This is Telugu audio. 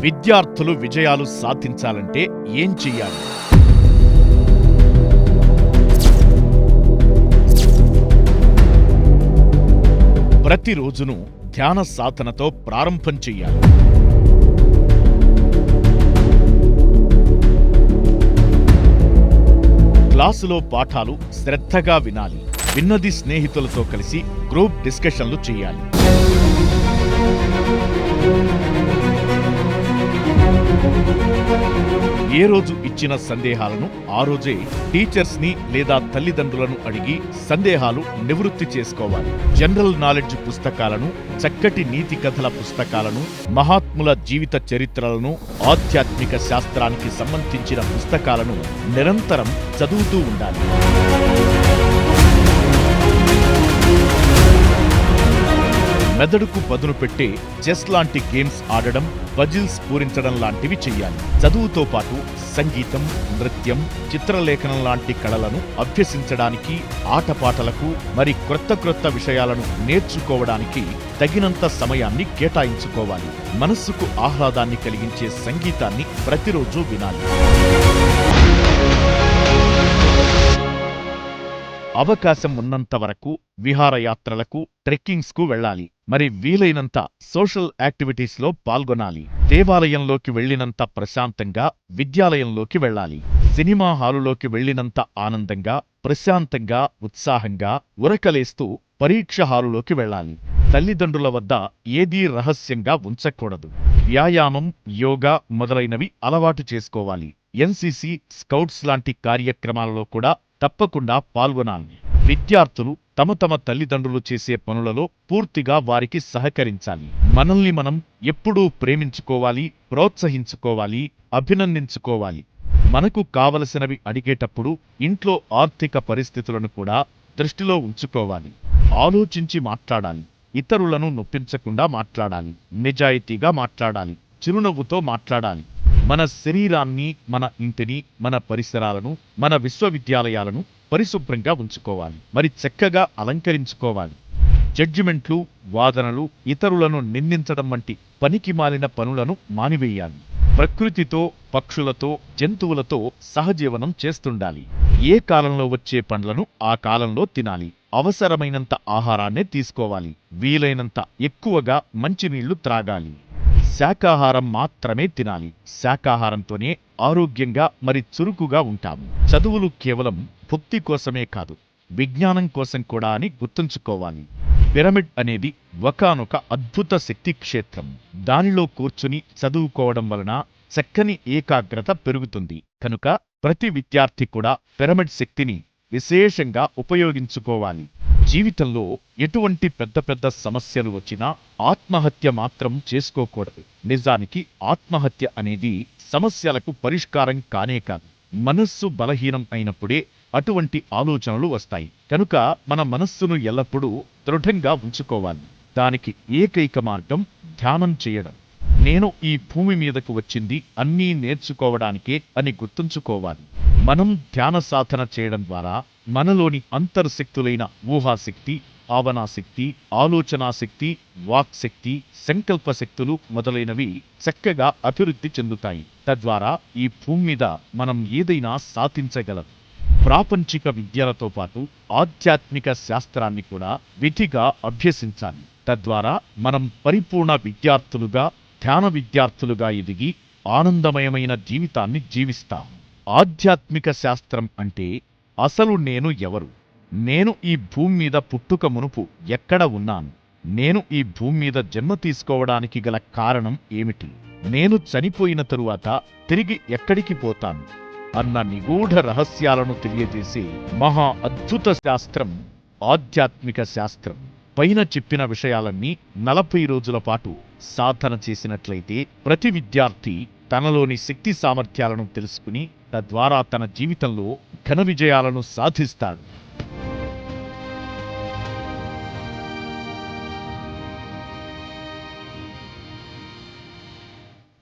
విద్యార్థులు విజయాలు సాధించాలంటే ఏం చెయ్యాలి? ప్రతిరోజును ధ్యాన సాధనతో ప్రారంభం చెయ్యాలి. క్లాసులో పాఠాలు శ్రద్ధగా వినాలి. విన్నది స్నేహితులతో కలిసి గ్రూప్ డిస్కషన్లు చేయాలి ఏ రోజు ఇచ్చిన సందేహాలను ఆ రోజే టీచర్స్ని లేదా తల్లిదండ్రులను అడిగి సందేహాలు నివృత్తి చేసుకోవాలి. జనరల్ నాలెడ్జ్ పుస్తకాలను చక్కటి నీతి కథల పుస్తకాలను మహాత్ముల జీవిత చరిత్రలను ఆధ్యాత్మిక శాస్త్రానికి సంబంధించిన పుస్తకాలను నిరంతరం చదువుతూ ఉండాలి. మెదడుకు పదును పెట్టే చెస్ లాంటి గేమ్స్ ఆడడం పజిల్స్ పూరించడం లాంటివి చెయ్యాలి. చదువుతో పాటు సంగీతం నృత్యం చిత్రలేఖనం లాంటి కళలను అభ్యసించడానికి ఆటపాటలకు మరి క్రొత్త క్రొత్త విషయాలను నేర్చుకోవడానికి తగినంత సమయాన్ని కేటాయించుకోవాలి. మనస్సుకు ఆహ్లాదాన్ని కలిగించే సంగీతాన్ని ప్రతిరోజు వినాలి. అవకాశం ఉన్నంత వరకు విహారయాత్రలకు ట్రెక్కింగ్స్కు వెళ్ళాలి. మరి వీలైనంత సోషల్ యాక్టివిటీస్లో పాల్గొనాలి. దేవాలయంలోకి వెళ్ళినంత ప్రశాంతంగా విద్యాలయంలోకి వెళ్ళాలి. సినిమా హాలులోకి వెళ్ళినంత ఆనందంగా ప్రశాంతంగా ఉత్సాహంగా ఉరకలేస్తూ పరీక్ష హాలులోకి వెళ్ళాలి. తల్లిదండ్రుల వద్ద ఏదీ రహస్యంగా ఉంచకూడదు. వ్యాయామం యోగా మొదలైనవి అలవాటు చేసుకోవాలి. ఎన్సిసి స్కౌట్స్ లాంటి కార్యక్రమాలలో కూడా తప్పకుండా పాల్గొనాలి. విద్యార్థులు తమ తమ తల్లిదండ్రులు చేసే పనులలో పూర్తిగా వారికి సహకరించాలి. మనల్ని మనం ఎప్పుడూ ప్రేమించుకోవాలి ప్రోత్సహించుకోవాలి అభినందించుకోవాలి. మనకు కావలసినవి అడిగేటప్పుడు ఇంట్లో ఆర్థిక పరిస్థితులను కూడా దృష్టిలో ఉంచుకోవాలి. ఆలోచించి మాట్లాడాలి. ఇతరులను నొప్పించకుండా మాట్లాడాలి. నిజాయితీగా మాట్లాడాలి. చిరునవ్వుతో మాట్లాడాలి. మన శరీరాన్ని మన ఇంటిని మన పరిసరాలను మన విశ్వవిద్యాలయాలను పరిశుభ్రంగా ఉంచుకోవాలి. మరి చక్కగా అలంకరించుకోవాలి. జడ్జిమెంట్లు వాదనలు ఇతరులను నిందించడం వంటి పనికి మాలిన పనులను మానివేయాలి. ప్రకృతితో పక్షులతో జంతువులతో సహజీవనం చేస్తుండాలి. ఏ కాలంలో వచ్చే పండ్లను ఆ కాలంలో తినాలి. అవసరమైనంత ఆహారాన్నే తీసుకోవాలి. వీలైనంత ఎక్కువగా మంచినీళ్ళు త్రాగాలి. శాకాహారం మాత్రమే తినాలి. శాకాహారంతోనే ఆరోగ్యంగా మరి చురుకుగా ఉంటాము. చదువులు కేవలం భుక్తి కోసమే కాదు విజ్ఞానం కోసం కూడా అని గుర్తుంచుకోవాలి. పిరమిడ్ అనేది ఒకానొక అద్భుత శక్తి క్షేత్రం. దానిలో కూర్చుని చదువుకోవడం వలన చక్కని ఏకాగ్రత పెరుగుతుంది. కనుక ప్రతి విద్యార్థి కూడా పిరమిడ్ శక్తిని విశేషంగా ఉపయోగించుకోవాలి. జీవితంలో ఎటువంటి పెద్ద పెద్ద సమస్యలు వచ్చినా ఆత్మహత్య మాత్రం చేసుకోకూడదు. నిజానికి ఆత్మహత్య అనేది సమస్యలకు పరిష్కారం కానే కాదు. మనస్సు బలహీనం అయినప్పుడే అటువంటి ఆలోచనలు వస్తాయి. కనుక మన మనస్సును ఎల్లప్పుడూ దృఢంగా ఉంచుకోవాలి. దానికి ఏకైక మార్గం ధ్యానం చేయడం. నేను ఈ భూమి మీదకు వచ్చింది అన్నీ నేర్చుకోవడానికే అని గుర్తుంచుకోవాలి. మనం ధ్యాన సాధన చేయడం ద్వారా మనలోని అంతర్శక్తులైన ఊహాశక్తి భావనాశక్తి ఆలోచనాశక్తి వాక్శక్తి సంకల్ప శక్తులు మొదలైనవి చక్కగా అభివృద్ధి చెందుతాయి. తద్వారా ఈ భూమి మీద మనం ఏదైనా సాధించగలం. ప్రాపంచిక విద్యలతో పాటు ఆధ్యాత్మిక శాస్త్రాన్ని కూడా విధిగా అభ్యసించాలి. తద్వారా మనం పరిపూర్ణ విద్యార్థులుగా ధ్యాన విద్యార్థులుగా ఎదిగి ఆనందమయమైన జీవితాన్ని జీవిస్తాం. ఆధ్యాత్మిక శాస్త్రం అంటే అసలు నేను ఎవరు? నేను ఈ భూమి మీద పుట్టుక మునుపు ఎక్కడ ఉన్నాను? నేను ఈ భూమి మీద జన్మ తీసుకోవడానికి గల కారణం ఏమిటి? నేను చనిపోయిన తరువాత తిరిగి ఎక్కడికి పోతాను? అన్న నిగూఢ రహస్యాలను తెలియజేసే మహా అద్భుత శాస్త్రం ఆధ్యాత్మిక శాస్త్రం. పైన చెప్పిన విషయాలన్నీ నలభై రోజుల పాటు సాధన చేసినట్లయితే ప్రతి విద్యార్థి తనలోని శక్తి సామర్థ్యాలను తెలుసుకుని తద్వారా తన జీవితంలో ఘన విజయాలను సాధిస్తాడు.